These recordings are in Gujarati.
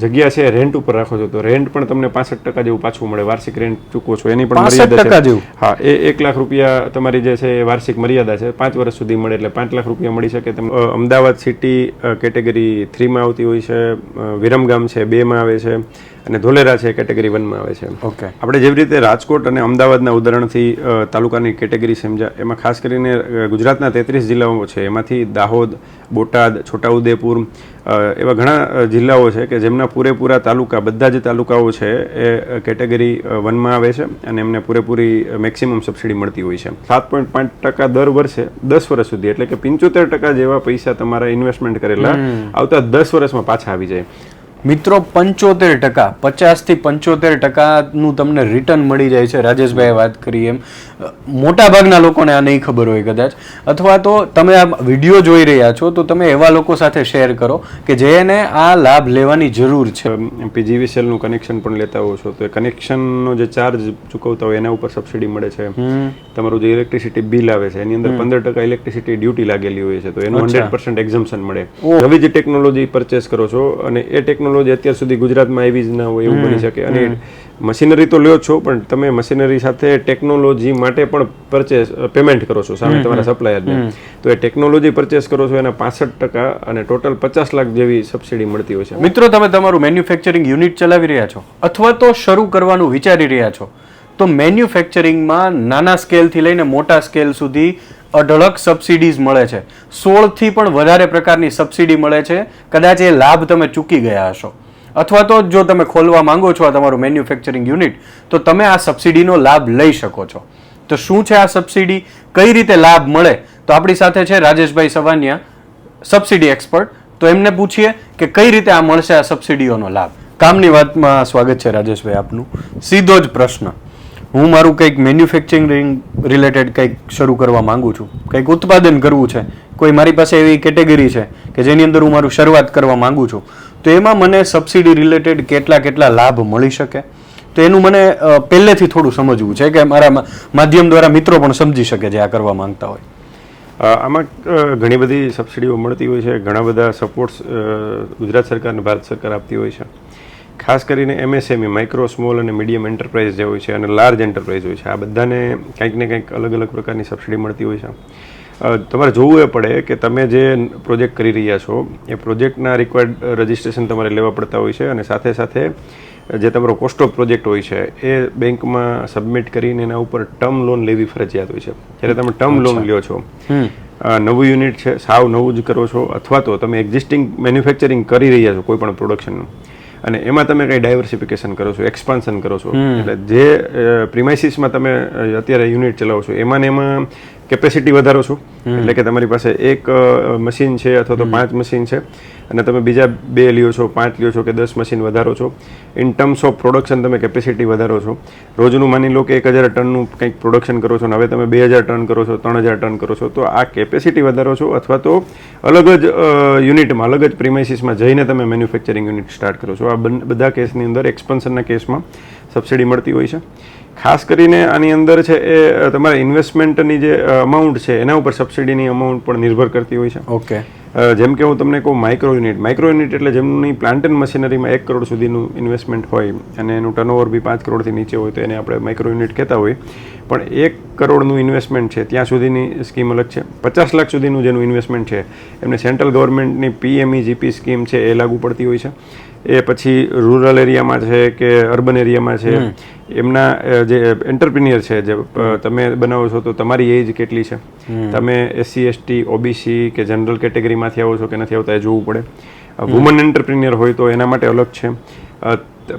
જગ્યા છે રેન્ટ ઉપર રાખો છો તો રેન્ટ પણ તમને પાસઠ ટકા જેવું પાછું મળે. વાર્ષિક રેન્ટ ચૂકવો છો એની પણ મર્યાદા છે. હા એ એક લાખ રૂપિયા તમારી જે છે એ વાર્ષિક મર્યાદા છે. પાંચ વર્ષ સુધી મળે એટલે પાંચ લાખ રૂપિયા મળી શકે તેમ. અમદાવાદ સિટી કેટેગરી થ્રીમાં આવતી હોય છે વિરમગામ છે બેમાં આવે છે. અને ધોલેરા છે કેટેગરી વનમાં આવે છે ઓકે આપણે જેવી રીતે રાજકોટ અને અમદાવાદના ઉદાહરણથી તાલુકાની કેટેગરી સમજા એમાં ખાસ કરીને ગુજરાતના તેત્રીસ જિલ્લાઓ છે. એમાંથી દાહોદ બોટાદ છોટાઉદેપુર એવા ઘણા જિલ્લાઓ છે કે જેમના પૂરેપૂરા તાલુકા બધા જ તાલુકાઓ છે એ કેટેગરી વનમાં આવે છે અને એમને પૂરેપૂરી મેક્સિમમ સબસિડી મળતી હોય છે. સાત પોઈન્ટ પાંચ ટકા દર વર્ષે દસ વર્ષ સુધી એટલે કે પંચોતેર ટકા જેવા પૈસા તમારા ઇન્વેસ્ટમેન્ટ કરેલા આવતા દસ વર્ષમાં પાછા આવી જાય. મિત્રો પંચોતેર ટકા પચાસથી પંચોતેર ટકાનું તમને રિટર્ન મળી જાય છે. રાજેશભાઈએ વાત કરી એમ. મોટાભાગના મોટા ભાગના લોકોને આ નહીં ખબર હોય કદાચ. અથવા તો તમે આ વીડિયો જોઈ રહ્યા છો તો તમે એવા લોકો સાથે શેર કરો કે જેને આ લાભ લેવાની જરૂર છે. પીજીવીસીએલનું કનેક્શન પણ લેતા હોવ છો. તો એ કનેક્શનનો જે ચાર્જ ચૂકવતા હોય એના ઉપર સબસિડી મળે છે. તમારું જે ઇલેક્ટ્રિસિટી બિલ આવે છે એની અંદર પંદર ટકા ઇલેક્ટ્રિસિટી ડ્યુટી લાગેલી હોય છે. તો એનું હંડ્રેડ પર્સન્ટ એક્ઝમ્પન મળે. નવી જે ટેકનોલોજી પરચેસ કરો છો અને એ ટેકનોલોજી અત્યાર સુધી ગુજરાતમાં આવી જ ના હોય એવું બની શકે. અને મશીનરી તો લ્યો છો પણ તમે મશીનરી સાથે ટેકનોલોજી માટે પણ પરચેસ પેમેન્ટ કરો છો સામે તમારા સપ્લાયરને તો એ ટેકનોલોજી પરચેસ કરો છો એના પાસઠ ટકા અને ટોટલ પચાસ લાખ જેવી સબસિડી મળતી હોય છે. મિત્રો તમે તમારું મેન્યુફેક્ચરિંગ યુનિટ ચલાવી રહ્યા છો અથવા તો શરૂ કરવાનું વિચારી રહ્યા છો તો મેન્યુફેક્ચરિંગમાં નાના સ્કેલથી લઈને મોટા સ્કેલ સુધી અઢળક સબસિડીઝ મળે છે. સોળથી પણ વધારે પ્રકારની સબસિડી મળે છે. કદાચ એ લાભ તમે ચૂકી ગયા હશો. અથવા તો જો તમે ખોલવા માંગો છો આ તમારું મેન્યુફેક્ચરિંગ યુનિટ, તો તમે આ સબસિડીનો લાભ લઈ શકો છો. તો શું છે આ સબસિડી? કઈ રીતે લાભ મળે? તો આપણી સાથે છે રાજેશભાઈ સવાનિયા, સબસિડી એક્સપર્ટ. તો એમને પૂછીએ કે કઈ રીતે આ મળશે આ સબસિડીઓનો લાભ. કામની વાતમાં સ્વાગત છે રાજેશભાઈ આપનું. સીધો જ પ્રશ્ન. હું મારું કંઈક મેન્યુફેક્ચરિંગ રિલેટેડ કંઈક શરૂ કરવા માગું છું. કંઈક ઉત્પાદન કરવું છે. કોઈ મારી પાસે એવી કેટેગરી છે કે જેની અંદર હું મારું શરૂઆત કરવા માગું છું. તો એમાં મને સબસિડી રિલેટેડ કેટલા કેટલા લાભ મળી શકે? તો એનું મને પહેલેથી થોડું સમજવું છે કે મારા માધ્યમ દ્વારા મિત્રો પણ સમજી શકે જે આ કરવા માંગતા હોય. આમાં ઘણી બધી સબસિડીઓ મળતી હોય છે. ઘણા બધા સપોર્ટ્સ ગુજરાત સરકાર અને ભારત સરકાર આપતી હોય છે. ખાસ કરીને એમએસએમઈ માઇક્રો સ્મોલ અને મીડિયમ એન્ટરપ્રાઇઝ જે હોય છે અને લાર્જ એન્ટરપ્રાઇઝ હોય છે. આ બધાને કંઈક ને કંઈક અલગ અલગ પ્રકારની સબસિડી મળતી હોય છે. તમારે જોવું એ પડે કે તમે જે પ્રોજેક્ટ કરી રહ્યા છો એ પ્રોજેક્ટના રિક્વાયર્ડ રજિસ્ટ્રેશન તમારે લેવા પડતા હોય છે અને સાથે સાથે જે તમારો કોસ્ટ ઓફ પ્રોજેક્ટ હોય છે એ બેંકમાં સબમિટ કરીને એના ઉપર ટર્મ લોન લેવી ફરજિયાત હોય છે. જ્યારે તમે ટર્મ લોન લ્યો છો નવું યુનિટ છે સાવ નવું જ કરો છો અથવા તો તમે એક્ઝિસ્ટિંગ મેન્યુફેક્ચરિંગ કરી રહ્યા છો કોઈ પણ પ્રોડક્શનનું અને એમાં તમે કંઈ ડાયવર્સિફિકેશન કરો છો એક્સપાન્શન કરો છો. એટલે જે પ્રિમાઇસીસમાં તમે અત્યારે યુનિટ ચલાવો છો એમાં ને એમાં કેપેસિટી વધારો છો. એટલે કે તમારી પાસે એક મશીન છે અથવા તો પાંચ મશીન છે. અને તમે બીજા બે લ્યો છો પાંચ લ્યો છો કે દસ મશીન વધારો છો. ઇન ટર્મ્સ ઓફ પ્રોડક્શન તમે કેપેસિટી વધારો છો. રોજનું માની લો કે એક હજાર ટનનું કંઈક પ્રોડક્શન કરો છો અને હવે તમે બે હજાર ટન કરો છો ત્રણ હજાર ટન કરો છો તો આ કેપેસિટી વધારો છો અથવા તો અલગ જ યુનિટમાં અલગ જ પ્રિમાઇસીસમાં જઈને તમે મેન્યુફેક્ચરિંગ યુનિટ સ્ટાર્ટ કરો છો. આ બધા કેસની અંદર એક્સપન્શનના કેસમાં સબસિડી મળતી હોય છે. ખાસ કરીને આની અંદર છે એ તમારા ઇન્વેસ્ટમેન્ટની જે અમાઉન્ટ છે એના ઉપર સબસિડીની અમાઉન્ટ પણ નિર્ભર કરતી હોય છે. ઓકે. જેમ કે હું તમને કહું માઇક્રો યુનિટ માઇક્રો યુનિટ એટલે જેમની પ્લાન્ટ એન્ડ મશીનરીમાં એક કરોડ સુધીનું ઇન્વેસ્ટમેન્ટ હોય અને એનું ટર્નઓવર બી પાંચ કરોડથી નીચે હોય તો એને આપણે માઇક્રો યુનિટ કહેતા હોય પણ એક કરોડનું ઇન્વેસ્ટમેન્ટ છે ત્યાં સુધીની સ્કીમ અલગ છે. પચાસ લાખ સુધીનું જેનું ઇન્વેસ્ટમેન્ટ છે એમને સેન્ટ્રલ ગવર્મેન્ટની પીએમઈ જીપી સ્કીમ છે એ લાગુ પડતી હોય છે. એ પછી રૂરલ એરિયામાં છે કે અર્બન એરિયામાં છે એમના જે એન્ટરપ્રિનિયર છે જે તમે બનાવો છો તો તમારી એજ કેટલી છે? તમે એસસી એસટી ઓબીસી કે જનરલ કેટેગરીમાંથી આવો છો કે નથી આવતા એ જોવું પડે. વુમન એન્ટરપ્રિનિયર હોય તો એના માટે અલગ છે.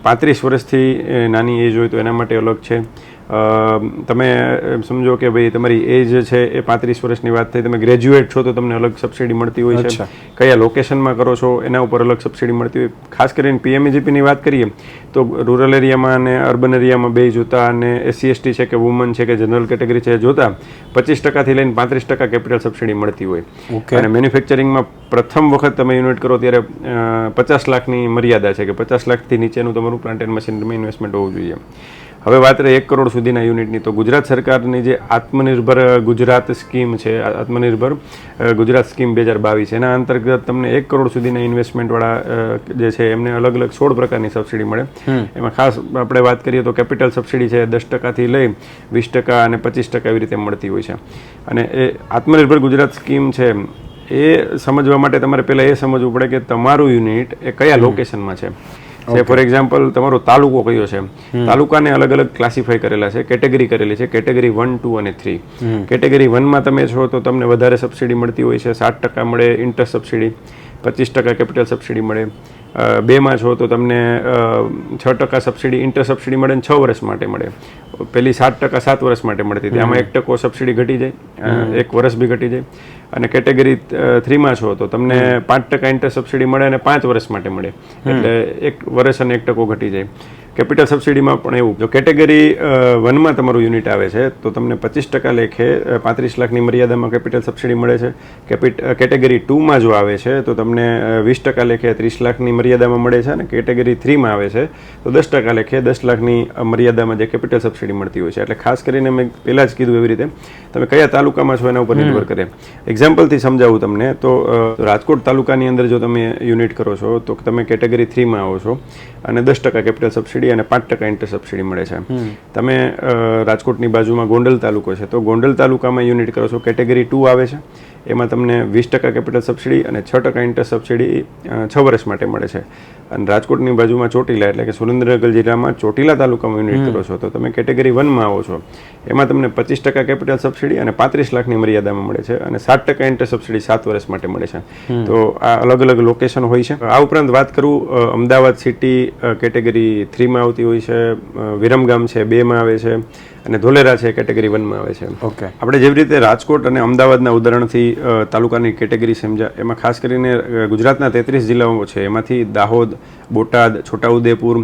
પાંત્રીસ વર્ષથી નાની એજ હોય તો એના માટે અલગ છે. તમે એમ સમજો કે ભાઈ તમારી એજ છે એ પાંત્રીસ વર્ષની વાત થઈ તમે ગ્રેજ્યુએટ છો તો તમને અલગ સબસિડી મળતી હોય છે. કયા લોકેશનમાં કરો છો એના ઉપર અલગ સબસિડી મળતી હોય. ખાસ કરીને પીએમઈજીપીની વાત કરીએ તો રૂરલ એરિયામાં અને અર્બન એરિયામાં બે જોતા અને એસસી એસટી છે કે વુમન છે કે જનરલ કેટેગરી છે જોતા પચીસ ટકાથી લઈને પાંત્રીસ ટકા કેપિટલ સબસિડી મળતી હોય. અને મેન્યુફેક્ચરિંગમાં પ્રથમ વખત તમે યુનિટ કરો ત્યારે પચાસ લાખની મર્યાદા છે કે પચાસ લાખથી નીચેનું તમારું પ્લાન્ટ એન્ડ મશીનરીમાં ઇન્વેસ્ટમેન્ટ હોવું જોઈએ. હવે વાત રહી એક કરોડ સુધીના યુનિટની તો ગુજરાત સરકારની જે આત્મનિર્ભર ગુજરાત સ્કીમ છે આત્મનિર્ભર ગુજરાત સ્કીમ બે હજાર બાવીસ એના અંતર્ગત તમને એક કરોડ સુધીના ઇન્વેસ્ટમેન્ટવાળા જે છે એમને અલગ અલગ સોળ પ્રકારની સબસિડી મળે. એમાં ખાસ આપણે વાત કરીએ તો કેપિટલ સબસિડી છે દસ ટકાથી લઈ વીસ ટકા અને પચીસ ટકા એવી રીતે મળતી હોય છે. અને એ આત્મનિર્ભર ગુજરાત સ્કીમ છે એ સમજવા માટે તમારે પહેલાં એ સમજવું પડે કે તમારું યુનિટ એ કયા લોકેશનમાં છે. છે. ફોર એક્ઝામ્પલ તમારો તાલુકો કયો છે? તાલુકાને અલગ અલગ ક્લાસિફાય કરેલા છે કેટેગરી કરેલી છે કેટેગરી વન ટુ અને થ્રી કેટેગરી વનમાં તમે છો તો તમને વધારે સબસિડી મળતી હોય છે સાત ટકા મળે ઇન્ટરેસ્ટ સબસિડી પચીસ ટકા કેપિટલ સબસિડી મળે. બેમાં છો તો તમને છ ટકા સબસિડી ઇન્ટર સબસિડી મળે ને છ વર્ષ માટે મળે. પેલી સાત ટકા સાત વર્ષ માટે મળતી હતી. આમાં એક ટકો સબસિડી ઘટી જાય એક વર્ષ બી ઘટી જાય. અને કેટેગરી થ્રીમાં છો તો તમને પાંચ ટકા ઇન્ટર સબસિડી મળે અને પાંચ વર્ષ માટે મળે. એટલે એક વર્ષ અને એક ટકો ઘટી જાય. કેપિટલ સબસિડીમાં પણ એવું. જો કેટેગરી વનમાં તમારું યુનિટ આવે છે તો તમને પચીસ ટકા લેખે પાંત્રીસ લાખની મર્યાદામાં કેપિટલ સબસિડી મળે છે. કેપિટ કેટેગરી ટુમાં જો આવે છે તો તમને વીસ ટકા લેખે ત્રીસ લાખની મર્યાદામાં મળે છે અને કેટેગરી થ્રીમાં આવે છે તો દસ ટકા લેખે દસ લાખની મર્યાદામાં જે કેપિટલ સબસિડી મળતી હોય છે. એટલે ખાસ કરીને મેં પહેલાં જ કીધું એવી રીતે તમે કયા તાલુકામાં છો એના ઉપર નિર્ભર કરે. એક્ઝામ્પલથી સમજાવું તમને તો રાજકોટ તાલુકાની અંદર જો તમે યુનિટ કરો છો તો તમે કેટેગરી થ્રીમાં આવો છો અને દસ ટકા કેપિટલ સબસિડી અને પાંચ ટકા ઇન્ટર સબસિડી મળે છે. તમે રાજકોટની બાજુમાં ગોંડલ તાલુકો છે તો ગોંડલ તાલુકામાં યુનિટ કરો છો કેટેગરી ટુ આવે છે. એમાં તમને વીસ ટકા કેપિટલ સબસિડી અને છ ટકા ઇન્ટર સબસિડી છ વર્ષ માટે મળે છે. અને રાજકોટની બાજુમાં ચોટીલા એટલે કે સુરેન્દ્રનગર જિલ્લામાં ચોટીલા તાલુકામાં યુનિટ કરો છો. તો તમે કેટેગરી વનમાં આવો છો. એમાં તમને પચીસ ટકા કેપિટલ સબસિડી અને પાંત્રીસ લાખની મર્યાદામાં મળે છે અને સાત ટકા ઇન્ટર સબસિડી સાત વર્ષ માટે મળે છે. તો આ અલગ અલગ લોકેશન હોય છે. આ ઉપરાંત વાત કરું અમદાવાદ સિટી કેટેગરી થ્રીમાં આવતી હોય છે વિરમગામ છે બેમાં આવે છે. અને ધોલેરા છે કેટેગરી વનમાં આવે છે ઓકે. આપણે જેવી રીતે રાજકોટ અને અમદાવાદના ઉદાહરણથી તાલુકાની કેટેગરી સમજા એમાં ખાસ કરીને ગુજરાતના તેત્રીસ જિલ્લાઓ છે. એમાંથી દાહોદ બોટાદ છોટાઉદેપુર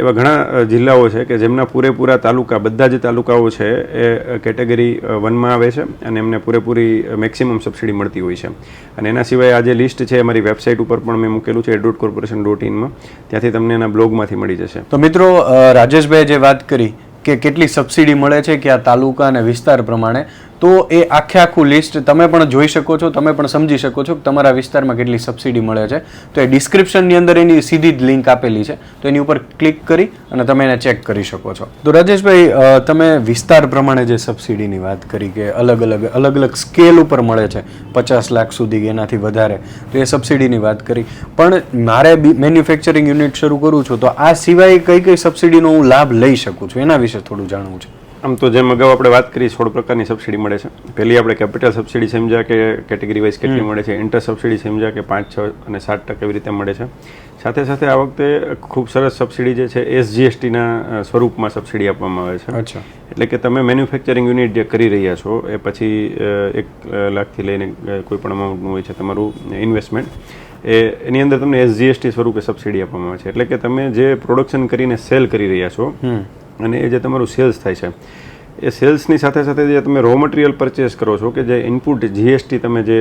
એવા ઘણા જિલ્લાઓ છે કે જેમના પૂરેપૂરા તાલુકા બધા જ તાલુકાઓ છે એ કેટેગરી વનમાં આવે છે અને એમને પૂરેપૂરી મેક્સિમમ સબસિડી મળતી હોય છે. અને એના સિવાય આ જે લિસ્ટ છે અમારી વેબસાઇટ ઉપર પણ મેં મૂકેલું છે એડોટ કોર્પોરેશન ડોટ ઇનમાં ત્યાંથી તમને એના બ્લોગમાંથી મળી જશે. તો મિત્રો રાજેશભાઈ જે વાત કરી કે કેટલી સબસિડી મળે છે કે આ તાલુકા અને વિસ્તાર પ્રમાણે તો એ આખે આખું લિસ્ટ તમે પણ જોઈ શકો છો, તમે પણ સમજી શકો છો કે તમારા વિસ્તારમાં કેટલી સબસિડી મળે છે. તો એ ડિસ્ક્રિપ્શનની અંદર એની સીધી જ લિંક આપેલી છે. તો એની ઉપર ક્લિક કરી અને તમે એને ચેક કરી શકો છો. તો રાજેશભાઈ તમે વિસ્તાર પ્રમાણે જે સબસિડીની વાત કરી કે અલગ અલગ અલગ અલગ સ્કેલ ઉપર મળે છે, પચાસ લાખ સુધી કે એનાથી વધારે, તો એ સબસિડીની વાત કરી. પણ મારે મેન્યુફેક્ચરિંગ યુનિટ શરૂ કરું છું, તો આ સિવાય કઈ કઈ સબસિડીનો હું લાભ લઈ શકું છું? એના વિશે થોડું જાણવું છે. આમ તો જેમ અગાઉ આપણે વાત કરી સોળ પ્રકારની સબસિડી મળે છે. પહેલી આપણે કેપિટલ સબસિડી સમજ્યા કે કેટેગરી વાઇઝ કેટલી મળે છે. ઇન્ટર સબસિડી સમજ્યા કે પાંચ છ અને સાત ટકા એવી રીતે મળે છે. સાથે સાથે આ વખતે ખૂબ સરસ સબસિડી જે છે એસજીએસટીના સ્વરૂપમાં સબસિડી આપવામાં આવે છે. અચ્છા. એટલે કે તમે મેન્યુફેક્ચરિંગ યુનિટ જે કરી રહ્યા છો એ પછી એક લાખથી લઈને કોઈ પણ અમાઉન્ટનું હોય છે તમારું ઇન્વેસ્ટમેન્ટ એ એની અંદર તમને એસજીએસટી સ્વરૂપે સબસિડી આપવામાં આવે છે. એટલે કે તમે જે પ્રોડક્શન કરીને સેલ કરી રહ્યા છો અને એ જે તમારું સેલ્સ થાય છે એ સેલ્સની સાથે સાથે જે તમે રો મટીરિયલ પરચેસ કરો છો કે જે ઇનપુટ જીએસટી તમે જે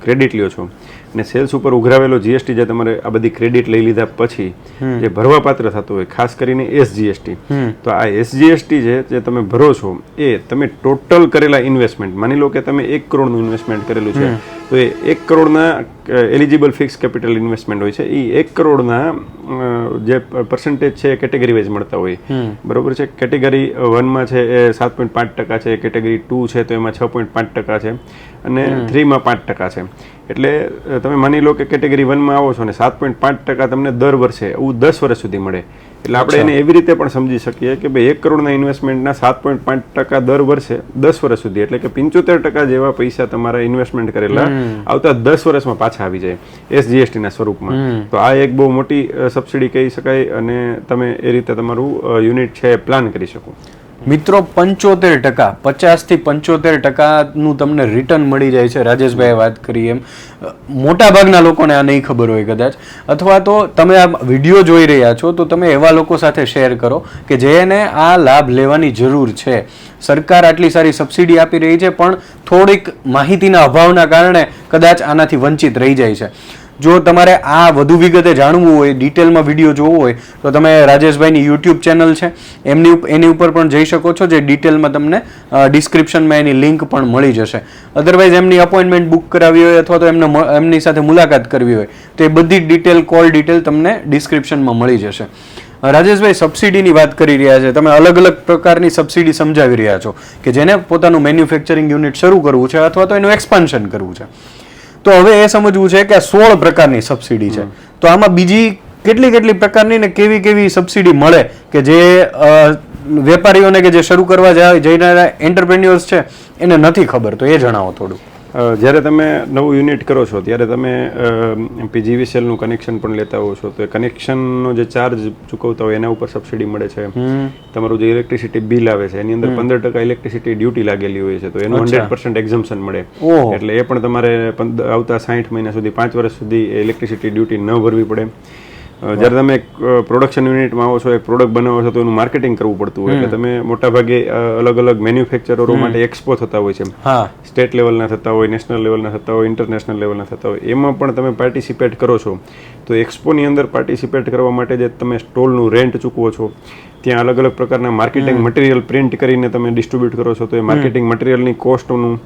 ક્રેડિટ લ્યો છો અને સેલ્સ ઉપર ઉઘરાવેલો જીએસટી જે તમારે આ બધી ક્રેડિટ લઈ લીધા પછી જે ભરવા પાત્ર થતું હોય ખાસ કરીને એસજીએસટી તો આ એસજીએસટી છે જે તમે ભરો છો એ તમે ટોટલ કરેલા ઇન્વેસ્ટમેન્ટ માની લો કે તમે એક કરોડનું ઇન્વેસ્ટમેન્ટ કરેલું છે તો એ એક કરોડના એલિજિબલ ફિક્સ કેપિટલ ઇન્વેસ્ટમેન્ટ હોય છે એ એક કરોડના જે પર્સન્ટેજ છે એ કેટેગરી વાઇઝ મળતા હોય. બરોબર છે? કેટેગરી વનમાં છે એ સાત પોઈન્ટ પાંચ ટકા છે કેટેગરી ટુ છે તો એમાં છ પોઈન્ટ પાંચ ટકા છે અને થ્રીમાં પાંચ ટકા છે. એટલે તમે માની લો કે કેટેગરી વનમાં આવો છો ને સાત પોઈન્ટ પાંચ ટકા તમને દર વર્ષે એવું દસ વર્ષ સુધી મળે. એટલે આપણે એને એવી રીતે પણ સમજી શકીએ કે ભાઈ એક કરોડના ઇન્વેસ્ટમેન્ટના સાત પોઈન્ટ પાંચ ટકા દર વર્ષે દસ વર્ષ સુધી એટલે કે પંચોતેર ટકા જેવા પૈસા તમારા ઇન્વેસ્ટમેન્ટ કરેલા આવતા દસ વર્ષમાં પાછા આવી જાય એસજીએસટીના સ્વરૂપમાં. તો આ એક બહુ મોટી સબસિડી કહી શકાય અને તમે એ રીતે તમારું યુનિટ છે પ્લાન કરી શકો. મિત્રો, પંચોતેર ટકા, પચાસથી પંચોતેર ટકાનું તમને રિટર્ન મળી જાય છે. રાજેશભાઈએ વાત કરી એમ. મોટાભાગના લોકોને આ નહીં ખબર હોય કદાચ. અથવા તો તમે આ વીડિયો જોઈ રહ્યા છો, તો તમે એવા લોકો સાથે શેર કરો કે જેને આ લાભ લેવાની જરૂર છે. સરકાર આટલી સારી સબસિડી આપી રહી છે, પણ થોડીક માહિતીના અભાવના કારણે કદાચ આનાથી વંચિત રહી જાય છે. જો તમારે આ વધુ વિગતે જાણવું હોય, ડિટેલમાં વીડિયો જોવો હોય, તો તમે રાજેશભાઈની યુટ્યુબ ચેનલ છે. એમની એની ઉપર પણ જઈ શકો છો, જે ડિટેલમાં તમને ડિસ્ક્રિપ્શનમાં એની લિંક પણ મળી જશે. અધરવાઇઝ એમની અપોઇન્ટમેન્ટ બુક કરાવી હોય અથવા તો એમને એમની સાથે મુલાકાત કરવી હોય, તો એ બધી ડિટેલ કોલ ડિટેલ તમને ડિસ્ક્રિપ્શનમાં મળી જશે. રાજેશભાઈ સબસિડીની વાત કરી રહ્યા છે. તમે અલગ અલગ પ્રકારની સબસિડી સમજાવી રહ્યા છો કે જેને પોતાનું મેન્યુફેક્ચરિંગ યુનિટ શરૂ કરવું છે અથવા તો એનું એક્સપાન્શન કરવું છે. તો હવે એ સમજવું છે કે આ સોળ પ્રકારની સબસિડી છે. તો આમાં બીજી કેટલી કેટલી પ્રકારની ને કેવી કેવી સબસિડી મળે કે જે વેપારીઓને કે જે શરૂ કરવા જાય જઈને એન્ટરપ્રેન્યોર્સ છે એને નથી ખબર. તો એ જણાવો થોડું જ્યારે તમે નવું યુનિટ કરો છો ત્યારે તમે પીજીવીસીએલનું કનેક્શન પણ લેતા હોવ છો. તો એ કનેક્શનનો જે ચાર્જ ચૂકવતા હોય એના ઉપર સબસિડી મળે છે. તમારું જે ઇલેક્ટ્રિસિટી બિલ આવે છે એની અંદર પંદર ટકા ઇલેક્ટ્રિસિટી ડ્યુટી લાગેલી હોય છે. તો એનું હંડ્રેડ પર્સન્ટ એક્ઝમ્પશન મળે. એટલે એ પણ તમારે આવતા સાઠ મહિના સુધી પાંચ વર્ષ સુધી ઇલેક્ટ્રિસિટી ડ્યુટી ન ભરવી પડે. જ્યારે તમે એક પ્રોડક્શન યુનિટમાં આવો છો એક પ્રોડક્ટ બનાવો છો તો એનું માર્કેટિંગ કરવું પડતું હોય. એટલે તમે મોટાભાગે ભાગે અલગ અલગ મેન્યુફેક્ચરરો માટે એક્સપો થતા હોય છે સ્ટેટ લેવલના થતા હોય નેશનલ લેવલના થતા હોય ઇન્ટરનેશનલ લેવલના થતા હોય. એમાં પણ તમે પાર્ટિસિપેટ કરો છો. તો એક્સપોની અંદર પાર્ટિસિપેટ કરવા માટે જે તમે સ્ટોલનું રેન્ટ ચૂકવો છો ત્યાં અલગ અલગ પ્રકારના માર્કેટિંગ મટીરિયલ પ્રિન્ટ કરીને તમે ડિસ્ટ્રીબ્યુટ કરો છો તો એ માર્કેટિંગ મટીરિયલની કોસ્ટનું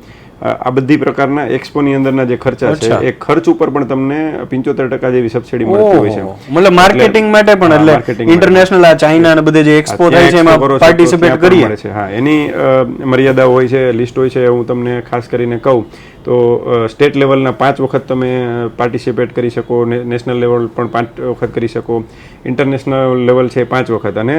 આ બધી પ્રકારના એક્સપોની અંદરના જે ખર્ચા છે એ ખર્ચ ઉપર પણ તમને પંચોતેર ટકા જેવી સબસિડી મળતી હોય છે. મતલબ માર્કેટિંગ માટે પણ એટલે ઇન્ટરનેશનલ આ ચાઇના અને બધે જે એક્સપો થાય છે એમાં પાર્ટિસિપેટ કરીએ. છે. હા એની મર્યાદા હોય છે લિસ્ટ હોય છે હું તમને ખાસ કરીને કહું. તો સ્ટેટ લેવલના પાંચ વખત તમે પાર્ટિસિપેટ કરી શકો નેશનલ લેવલ પણ પાંચ વખત કરી શકો. ઇન્ટરનેશનલ લેવલ છે પાંચ વખત. અને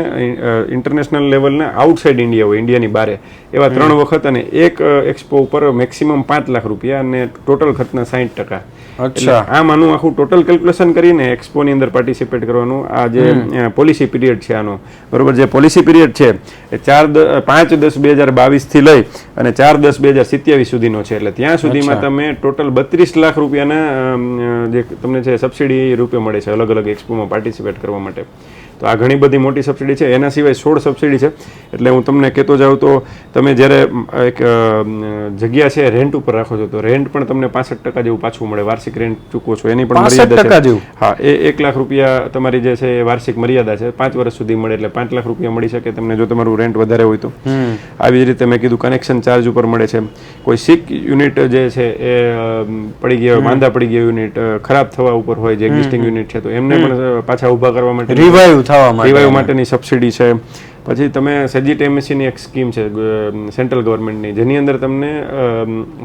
ઇન્ટરનેશનલ લેવલના આઉટસાઇડ ઇન્ડિયા હોય ઇન્ડિયાની બારે. એવા ત્રણ વખત અને એક એક્સપો ઉપર મેક્સિમમ પાંચ લાખ રૂપિયા અને ટોટલ ખર્ચના સાઠ ટકા. અચ્છા. આમ આનું આખું ટોટલ કેલ્ક્યુલેશન કરીને એક્સપોની અંદર પાર્ટિસિપેટ કરવાનું. આ જે પોલિસી પીરિયડ છે આનો. બરોબર જે પોલિસી પીરિયડ છે એ ચાર પાંચ દસ બે હજાર બાવીસથી લઈ અને ચાર દસ બે હજાર સિત્યાવીસ સુધીનો છે. એટલે ત્યાં સુધીમાં તમે ટોટલ બત્રીસ લાખ રૂપિયાના જે તમને છે સબસિડી રૂપે મળે છે અલગ અલગ એક્સપોમાં પાર્ટિસિપેટ કરવા માટે. તો આ ઘણી બધી મોટી સબસિડી છે. એના સિવાય સોળ સબસિડી છે. એટલે હું તમને કહેતો જાઉં તો તમે જ્યારે એક જગ્યા છે રેન્ટ ઉપર રાખો છો તો રેન્ટ પણ તમને પાસઠ ટકા જેવું પાછું મળે. વાર્ષિક રેન્ટ ચૂકવો છો. એની પણ મર્યાદા છે. હા એ એક લાખ રૂપિયા તમારી જે છે એ વાર્ષિક મર્યાદા છે. પાંચ વર્ષ સુધી મળે એટલે પાંચ લાખ રૂપિયા મળી શકે તમને જો તમારું રેન્ટ વધારે હોય તો. આવી જ રીતે મેં કીધું કનેક્શન ચાર્જ ઉપર મળે છે. કોઈ સિક યુનિટ જે છે એ પડી ગયા માંદા પડી ગયા યુનિટ ખરાબ થવા ઉપર હોય જે એક્ઝિસ્ટિંગ યુનિટ છે તો એમને પણ પાછા ઊભા કરવા માટે રિવાઈવ થવા માટે રિવાઈવ માટેની સબસિડી છે. પછી તમે સેજીટીએમએસસીની એક સ્કીમ છે સેન્ટ્રલ ગવર્મેન્ટની જેની અંદર તમને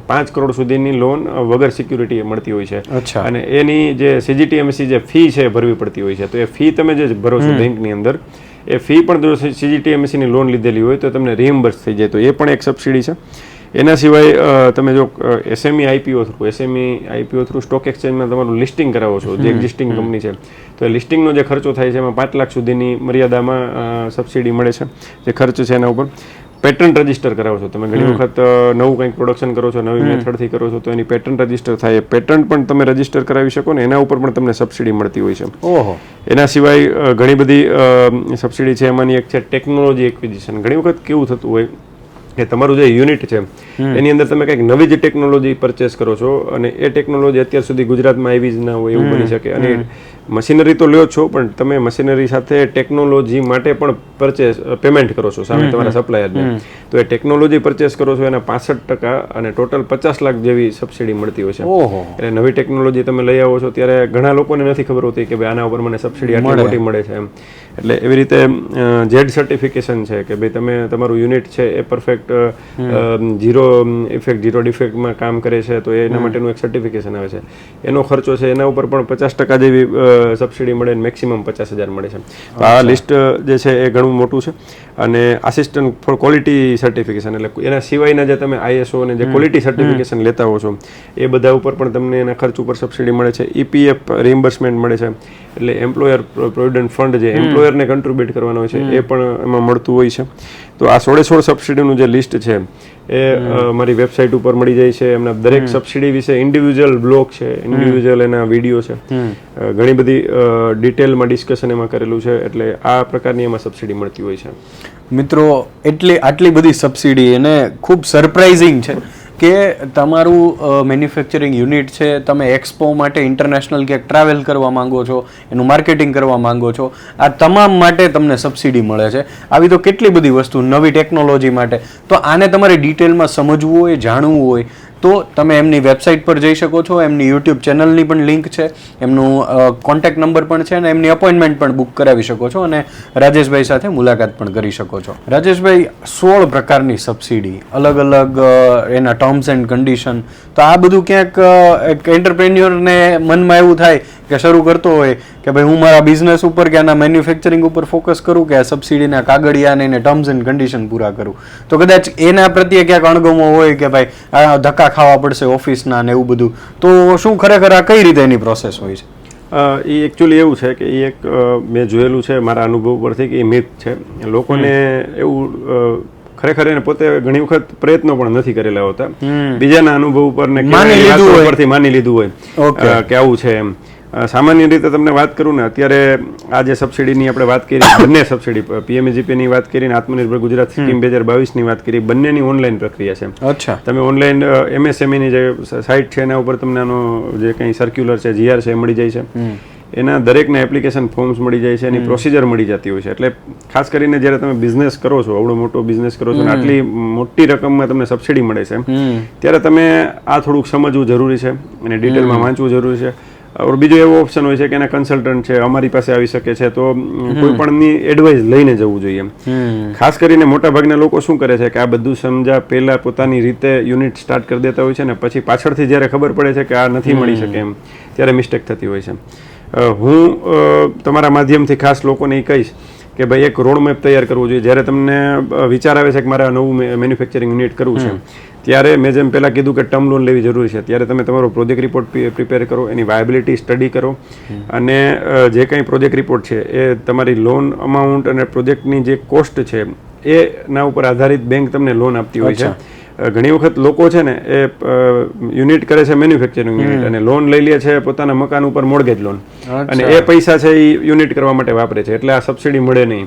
પાંચ કરોડ સુધીની લોન વગર સિક્યુરિટી મળતી હોય છે. અચ્છા. અને એની જે સીજીટીએમસી જે ફી છે ભરવી પડતી હોય છે. તો એ ફી તમે જે ભરો છો બેંકની અંદર એ ફી પણ જો સીજીટીએમસી ની લોન લીધેલી હોય તો તમને રિમબર્સ થઈ જાય. તો એ પણ એક સબસિડી છે. એના સિવાય તમે જો SME IPO through SME IPO through stock એક્સચેન્જમાં તમારું લિસ્ટિંગ કરાવો છો જે એક્ઝિસ્ટિંગ કંપની છે. તો એ લિસ્ટિંગનો જે ખર્ચો થાય છે એમાં પાંચ લાખ સુધીની મર્યાદામાં સબસિડી મળે છે જે ખર્ચ છે એના ઉપર. પેટન્ટ રજિસ્ટર કરાવો છો તમે. ઘણી વખત નવું કંઈક પ્રોડક્શન કરો છો નવી મેથડથી કરો છો તો એની પેટન્ટ રજિસ્ટર થાય. પેટન્ટ પણ તમે રજિસ્ટર કરાવી શકો ને એના ઉપર પણ તમને સબસિડી મળતી હોય છે. ઓહો. એના સિવાય ઘણી બધી સબસિડી છે એમાંની એક છે ટેકનોલોજી એક્વિઝિશન ઘણી વખત કેવું થતું હોય કે તમારું જે યુનિટ છે એની અંદર તમે કંઈક નવી જ ટેકનોલોજી પરચેસ કરો છો અને એ ટેકનોલોજી અત્યાર સુધી ગુજરાતમાં આવી જ ના હોય એવું બની શકે. અને મશીનરી તો લ્યો જ છો પણ તમે મશીનરી સાથે ટેકનોલોજી માટે પણ પરચેસ પેમેન્ટ કરો છો સામે તમારા સપ્લાયરને. તો એ ટેકનોલોજી પરચેસ કરો છો એના પાસઠ ટકા અને ટોટલ પચાસ લાખ જેવી સબસિડી મળતી હોય છે. એટલે નવી ટેકનોલોજી તમે લઈ આવો છો ત્યારે ઘણા લોકોને નથી ખબર હોતી કે ભાઈ આના ઉપર મને સબસિડી આટલી મોટી મળે છે એમ. એટલે એવી રીતે જેડ સર્ટિફિકેશન છે કે ભાઈ તમે તમારું યુનિટ છે એ પરફેક્ટ ઝીરો ઇફેક્ટ ઝીરો ડિફેક્ટમાં કામ કરે છે તો એના માટેનું એક સર્ટિફિકેશન આવે છે. એનો ખર્ચો છે એના ઉપર પણ પચાસ ટકા જેવી સબસિડી મળે અને મેક્સિમમ પચાસ હજાર મળે છે. તો આ લિસ્ટ જે છે એ ઘણું મોટું છે. અને આસિસ્ટન્ટ ફોર ક્વોલિટી સર્ટિફિકેશન એટલે એના સિવાયના જે તમે આઈએસઓ અને જે ક્વોલિટી સર્ટિફિકેશન લેતા હો છો એ બધા ઉપર પણ તમને એના ખર્ચ ઉપર સબસિડી મળે છે. ઈપીએફ રિમ્બર્સમેન્ટ મળે છે. એટલે એમ્પ્લોયર પ્રોવિડન્ટ ફંડ જે એમ્પ્લોયર એમ્પ્લોયરને કન્ટ્રીબ્યુટ કરવાનો છે એ પણ એમાં મળતું હોય છે. તો આ સોળે સોળ સબસિડીનું જે લિસ્ટ છે એ મારી વેબસાઇટ ઉપર મળી જાય છે. એમના દરેક સબસિડી વિશે ઇન્ડિવિજ્યુઅલ બ્લોગ છે ઇન્ડિવિજ્યુઅલ એના વીડિયો છે. ઘણી બધી ડિટેલમાં ડિસ્કશન એમાં કરેલું છે એટલે આ પ્રકારની એમાં સબસિડી મળતી હોય છે. મિત્રો એટલી આટલી બધી સબસિડી એને ખૂબ સરપ્રાઇઝિંગ છે. કે તમારું મેન્યુફેક્ચરિંગ યુનિટ છે, તમે એક્સપો માટે ઇન્ટરનેશનલ ક્યાંક ટ્રાવેલ કરવા માંગો છો, એનું માર્કેટિંગ કરવા માંગો છો, આ તમામ માટે તમને સબસિડી મળે છે. આવી તો કેટલી બધી વસ્તુ નવી ટેકનોલોજી માટે. તો આને તમારે ડિટેલમાં સમજવું હોય, જાણવું હોય તો તમે એમની વેબસાઇટ પર જઈ શકો છો, એમની યુટ્યુબ ચેનલની પણ લિંક છે, એમનું કોન્ટેક્ટ નંબર પણ છે અને એમની અપોઇન્ટમેન્ટ પણ બુક કરાવી શકો છો અને રાજેશભાઈ સાથે મુલાકાત પણ કરી શકો છો. રાજેશભાઈ, સોળ પ્રકારની સબસિડી અલગ અલગ એના ટર્મ્સ એન્ડ કન્ડિશન તો આ બધું ક્યાંક એક એન્ટરપ્રેન્યોરને મનમાં એવું થાય કે શરૂ કરતો હોય કે ભાઈ હું મારા બિઝનેસ ઉપર કે આના મેન્યુફેક્ચરિંગ ઉપર ફોકસ કરું કે આ સબસિડીના કાગળિયાને એને ટર્મ્સ એન્ડ કન્ડિશન પૂરા કરું. તો કદાચ એના પ્રત્યે ક્યાંક અણગમો હોય કે ભાઈ આ ધક્કા ખાવા પડશે ઓફિસના ને એવું બધું. તો શું ખરેખર આ કઈ રીતે એની પ્રોસેસ હોય છે? એ એકચ્યુઅલી એવું છે કે એ એક મેં જોયેલું છે મારા અનુભવ પરથી કે એ મિથ છે. લોકોને એવું ખરેખર એને પોતે ઘણી વખત પ્રયત્નો પણ નથી કરેલા હોતા. બીજાના અનુભવ ઉપર ને માની લીધું હોય. કે આવું છે એમ. સામાન્ય રીતે તમને વાત કરું ને અત્યારે આ જે સબસિડીની આપણે વાત કરી બંને સબસિડી પીએમજીપીની વાત કરી ને આત્મનિર્ભર ગુજરાત સ્કીમ બે હજાર બાવીસની વાત કરી બંનેની ઓનલાઈન પ્રક્રિયા છે અચ્છા. તમે ઓનલાઈન એમએસએમઈની જે સાઇટ છે એના ઉપર તમને આનો જે કંઈ સર્ક્યુલર છે જીઆર છે એ મળી જાય છે. એના દરેકને એપ્લિકેશન ફોર્મ્સ મળી જાય છે એની પ્રોસિજર મળી જતી હોય છે. એટલે ખાસ કરીને જ્યારે તમે બિઝનેસ કરો છો આવડો મોટો બિઝનેસ કરો છો આટલી મોટી રકમમાં તમને સબસિડી મળે છે ત્યારે તમે આ થોડુંક સમજવું જરૂરી છે અને ડિટેલમાં વાંચવું જરૂરી છે. ઓર બીજો એવો ઓપ્શન હોય છે કે એના કન્સલ્ટન્ટ છે અમારી પાસે આવી શકે છે તો કોઈ પણની એડવાઇસ લઈને જવું જોઈએ ખાસ કરીને મોટા ભાગના લોકો શું કરે છે કે આ બધું સમજા પહેલા પોતાની રીતે યુનિટ સ્ટાર્ટ કરી દેતા હોય છે ને પછી પાછળથી જ્યારે ખબર પડે છે કે આ નથી મળી શકે એમ ત્યારે મિસ્ટેક થતી હોય છે. હું તમારા માધ્યમથી ખાસ લોકોને એ કહીશ કે ભાઈ એક રોડ મેપ તૈયાર કરવું જોઈએ. જ્યારે તમને વિચાર આવે છે કે મારે નવું મેન્યુફેક્ચરિંગ યુનિટ કરવું છે ત્યારે મેં જેમ પહેલાં કીધું કે ટર્મ લોન લેવી જરૂરી છે ત્યારે તમે તમારો પ્રોજેક્ટ રિપોર્ટ પ્રિપેર કરો એની વાયબિલિટી સ્ટડી કરો. અને જે કંઈ પ્રોજેક્ટ રિપોર્ટ છે એ તમારી લોન અમાઉન્ટ અને પ્રોજેક્ટની જે કોસ્ટ છે એના ઉપર આધારિત બેંક તમને લોન આપતી હોય છે. ઘણી વખત લોકો છે ને એ યુનિટ કરે છે મેન્યુફેક્ચરિંગ યુનિટ અને લોન લઈ લે છે પોતાના મકાન ઉપર મોર્ગેજ લોન અને એ પૈસા છે એ યુનિટ કરવા માટે વાપરે છે એટલે આ સબસિડી મળે નહીં.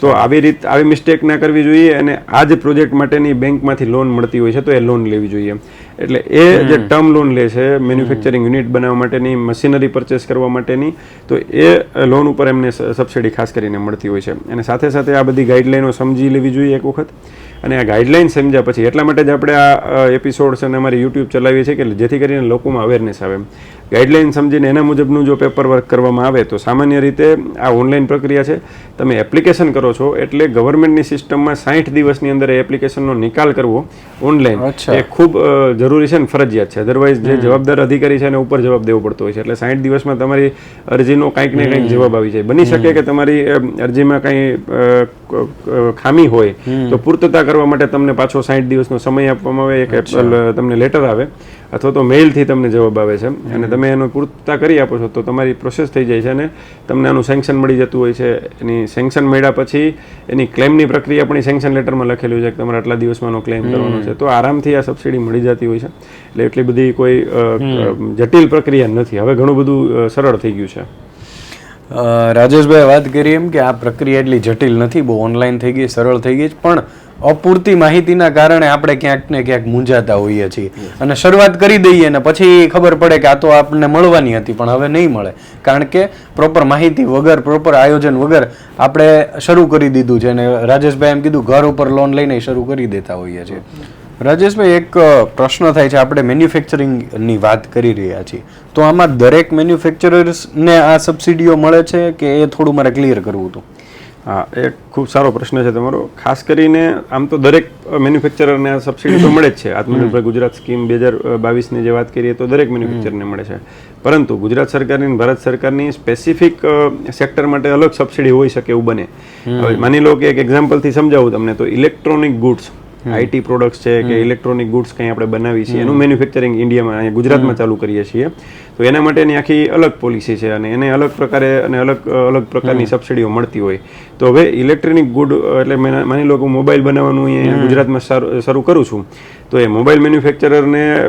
તો આવી રીત આવી મિસ્ટેક ના કરવી જોઈએ અને આ જ પ્રોજેક્ટ માટેની બેંકમાંથી લોન મળતી હોય છે તો એ લોન લેવી જોઈએ. એટલે એ જે ટર્મ લોન લે છે મેન્યુફેક્ચરિંગ યુનિટ બનાવવા માટેની મશીનરી પરચેસ કરવા માટેની તો એ લોન ઉપર એમને સબસિડી ખાસ કરીને મળતી હોય છે. અને સાથે સાથે આ બધી ગાઈડલાઈનો સમજી લેવી જોઈએ એક વખત. અને આ ગાઈડલાઇન સમજ્યા પછી એટલા માટે જ આપણે આ એપિસોડ્સ અને અમારી યુટ્યુબ ચલાવીએ છીએ કે જેથી કરીને લોકોમાં અવેરનેસ આવે. ગાઈડલાઈન સમજીને એના મુજબનું જો પેપર વર્ક કરવામાં આવે તો સામાન્ય રીતે આ ઓનલાઈન પ્રક્રિયા છે. તમે એપ્લિકેશન કરો છો એટલે ગવર્મેન્ટની સિસ્ટમમાં સાઠ દિવસની અંદર એ એપ્લિકેશનનો નિકાલ કરવો ઓનલાઈન એ ખૂબ જરૂરી છે ને ફરજિયાત છે. અધરવાઇઝ જે જવાબદાર અધિકારી છે એને ઉપર જવાબ દેવો પડતો હોય છે. એટલે સાઠ દિવસમાં તમારી અરજીનો કંઈક ને કંઈક જવાબ આવી જાય. બની શકે કે તમારી અરજીમાં કંઈ ખામી હોય તો પૂર્તતા કરવા માટે તમને પાછો સાઠ દિવસનો સમય આપવામાં આવે. એક તમને લેટર આવે. અથવા તો મેઇલથી તમને જવાબ આવે છે. અને તમે એનો પૂર્તતા કરી આપો છો તો તમારી પ્રોસેસ થઈ જાય છે અને તમને આનું સેન્કશન મળી જતું હોય છે. એની સેન્કશન મળ્યા પછી એની ક્લેમની પ્રક્રિયા પણ સેન્કશન લેટરમાં લખેલું છે કે તમારે આટલા દિવસમાં એનો ક્લેમ કરવાનો છે. તો આરામથી આ સબસિડી મળી જતી હોય છે. એટલે એટલી બધી કોઈ જટિલ પ્રક્રિયા નથી. હવે ઘણું બધું સરળ થઈ ગયું છે. રાજેશભાઈ વાત કરી એમ કે આ પ્રક્રિયા એટલી જટિલ નથી બહુ ઓનલાઈન થઈ ગઈ સરળ થઈ ગઈ છે, પણ અપૂરતી માહિતીના કારણે આપણે ક્યાંક ને ક્યાંક મૂંઝાતા હોઈએ છીએ. અને શરૂઆત કરી દઈએ ને પછી ખબર પડે કે આ તો આપણને મળવાની હતી પણ હવે નહીં મળે. કારણ કે પ્રોપર માહિતી વગર પ્રોપર આયોજન વગર આપણે શરૂ કરી દીધું છે અને રાજેશભાઈ એમ કીધું ઘર ઉપર લોન લઈને શરૂ કરી દેતા હોઈએ છીએ. રાજેશભાઈ એક પ્રશ્ન થાય છે આપણે મેન્યુફેક્ચરિંગની વાત કરી રહ્યા છીએ. તો આમાં દરેક મેન્યુફેક્ચરર્સને આ સબસિડીઓ મળે છે કે એ થોડું મારે ક્લિયર કરવું હતું? હા એ ખૂબ સારો પ્રશ્ન છે તમારો. ખાસ કરીને આમ તો દરેક મેન્યુફેક્ચરરને આ સબસિડી તો મળે જ છે. આત્મનિર્ભર ગુજરાત સ્કીમ બે હજાર બાવીસની જે વાત કરીએ તો દરેક મેન્યુફેક્ચરને મળે છે. પરંતુ ગુજરાત સરકારની અને ભારત સરકારની સ્પેસિફિક સેક્ટર માટે અલગ સબસિડી હોઈ શકે એવું બને. હવે માની લો કે એક એક્ઝામ્પલથી સમજાવું તમને તો ઇલેક્ટ્રોનિક ગુડ્સ આઈટી પ્રોડક્ટ્સ છે કે ઇલેક્ટ્રોનિક ગુડ્સ કંઈ આપણે બનાવી છીએ એનું મેન્યુફેક્ચરિંગ ઇન્ડિયામાં અહીંયા ગુજરાતમાં ચાલુ કરીએ છીએ. તો એના માટેની આખી અલગ પોલિસી છે અને એને અલગ પ્રકારે અને અલગ અલગ પ્રકારની સબસિડીઓ મળતી હોય. તો હવે ઇલેક્ટ્રોનિક ગુડ એટલે માની લો કે મોબાઈલ બનાવવાનું અહીંયા ગુજરાતમાં શરૂ- કરું છું તો એ મોબાઈલ મેન્યુફેક્ચરરને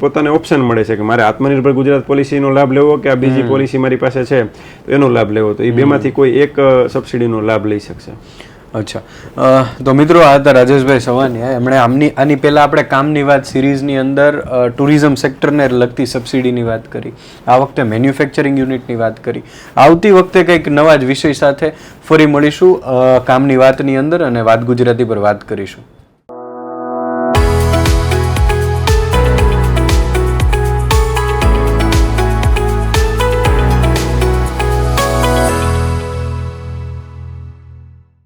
પોતાને ઓપ્શન મળે છે કે મારે આત્મનિર્ભર ગુજરાત પોલિસીનો લાભ લેવો કે આ બીજી પોલિસી મારી પાસે છે તો એનો લાભ લેવો. તો એ બેમાંથી કોઈ એક સબસિડીનો લાભ લઈ શકશે. અચ્છા. તો મિત્રો આ હતા રાજેશભાઈ સવાનિયા એમણે આમની, આની પહેલાં આપણે કામની વાત સિરીઝની અંદર ટુરિઝમ સેક્ટરને લગતી સબસિડીની વાત કરી. આ વખતે મેન્યુફેક્ચરિંગ યુનિટની વાત કરી. આવતી વખતે કંઈક નવા જ વિષય સાથે ફરી મળીશું કામની વાતની અંદર અને વાત ગુજરાતી પર વાત કરીશું.